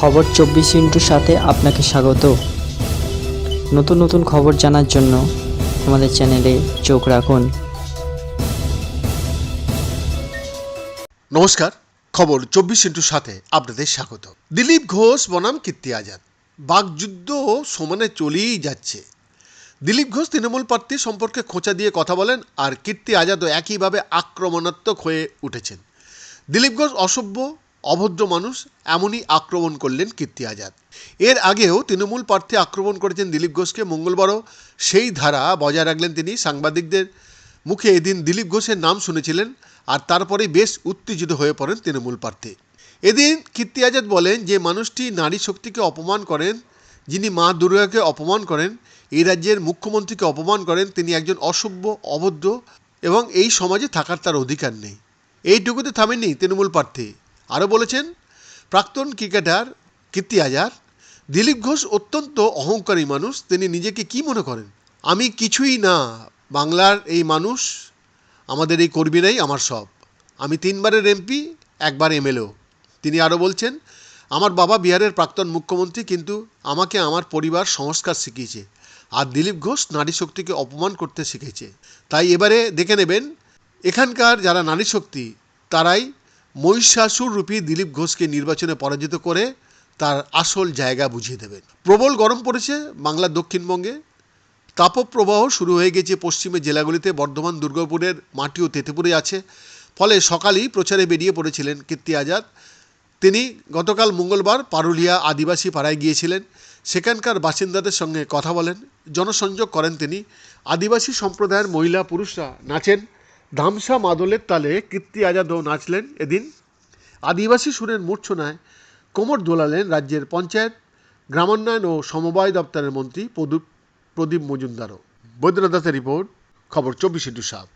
খবর চব্বিশ ইন্টুর সাথে আপনাকে স্বাগত। নতুন নতুন খবর জানার জন্য আমাদের চ্যানেলে চোখ রাখুন। নমস্কার, খবর চব্বিশ ইন্টুর সাথে আপনাদের স্বাগত। দিলীপ ঘোষ, বনাম কীর্তি আজাদ। বাকযুদ্ধ সমানে চলেই যাচ্ছে। দিলীপ ঘোষ তৃণমূল প্রার্থী সম্পর্কে খোঁচা দিয়ে কথা বলেন আর কীর্তি আজাদও একইভাবে আক্রমণাত্মক হয়ে উঠেছেন। দিলীপ ঘোষ অসভ্য অভদ্র মানুষ এমনই আক্রমণ করলেন কীর্তি আজাদ। এর আগেও তৃণমূল প্রার্থী আক্রমণ করেছেন দিলীপ ঘোষকে মঙ্গলবারও সেই ধারা বজায় রাখলেন তিনি। সাংবাদিকদের মুখে এদিন দিলীপ ঘোষের নাম শুনেছিলেন আর তারপরে বেশ উত্তেজিত হয়ে পড়েন তৃণমূল প্রার্থী। এদিন কীর্তি আজাদ বলেন যে, মানুষটি নারী শক্তিকে অপমান করেন, যিনি মা দুর্গাকে অপমান করেন, এই রাজ্যের মুখ্যমন্ত্রীকে অপমান করেন, তিনি একজন অসভ্য, অভদ্র এবং এই সমাজে থাকার তার অধিকার নেই। এইটুকুতে থামেননি তৃণমূল প্রার্থী। আরও বলেছেন, প্রাক্তন ক্রিকেটার কীর্তি আজাদ দিলীপ ঘোষ অত্যন্ত অহংকারী মানুষ, তিনি নিজেকে কি মনে করেন? আমি কিছুই না, বাংলার এই মানুষ, আমাদের এই কর্মীরাই আমার সব। আমি তিনবারের এমপি, একবার এমএলও তিনি আরও বলছেন, আমার বাবা বিহারের প্রাক্তন মুখ্যমন্ত্রী, কিন্তু আমাকে আমার পরিবার সংস্কার শিখিয়েছে, আর দিলীপ ঘোষ নারী শক্তিকে অপমান করতে শিখেছে। তাই এবারে দেখে নেবেন, এখানকার যারা নারী শক্তি, তারাই মহিষাসুর রূপী দিলীপ ঘোষকে নির্বাচনে পরাজিত করে তার আসল জায়গা বুঝিয়ে দেবেন। প্রবল গরম পড়েছে বাংলার দক্ষিণবঙ্গে। তাপপ্রবাহ শুরু হয়ে গেছে পশ্চিমের জেলাগুলিতে। বর্ধমান, দুর্গাপুরের মাটিও তেতেপুরে আছে। ফলে সকালেই প্রচারে বেরিয়ে পড়েছিলেন কীর্তি আজাদ। তিনি গতকাল মঙ্গলবার পারুলিয়া আদিবাসী পাড়ায় গিয়েছিলেন। সেখানকার বাসিন্দাদের সঙ্গে কথা বলেন। জনসংযোগ করেন তিনি। আদিবাসী সম্প্রদায়ের মহিলা পুরুষরা নাচেন। ধামসা মাদলের তালে কীর্তি আজাদও নাচলেন এদিন। আদিবাসী সুরের মূর্ছনায় কোমর দোলালেন রাজ্যের পঞ্চায়েত, গ্রামোন্নয়ন ও সমবায় দপ্তরের মন্ত্রী প্রদীপ মজুমদারও। বৈদ্যনাথ দাসের রিপোর্ট, খবর চব্বিশে ইন্টু সাত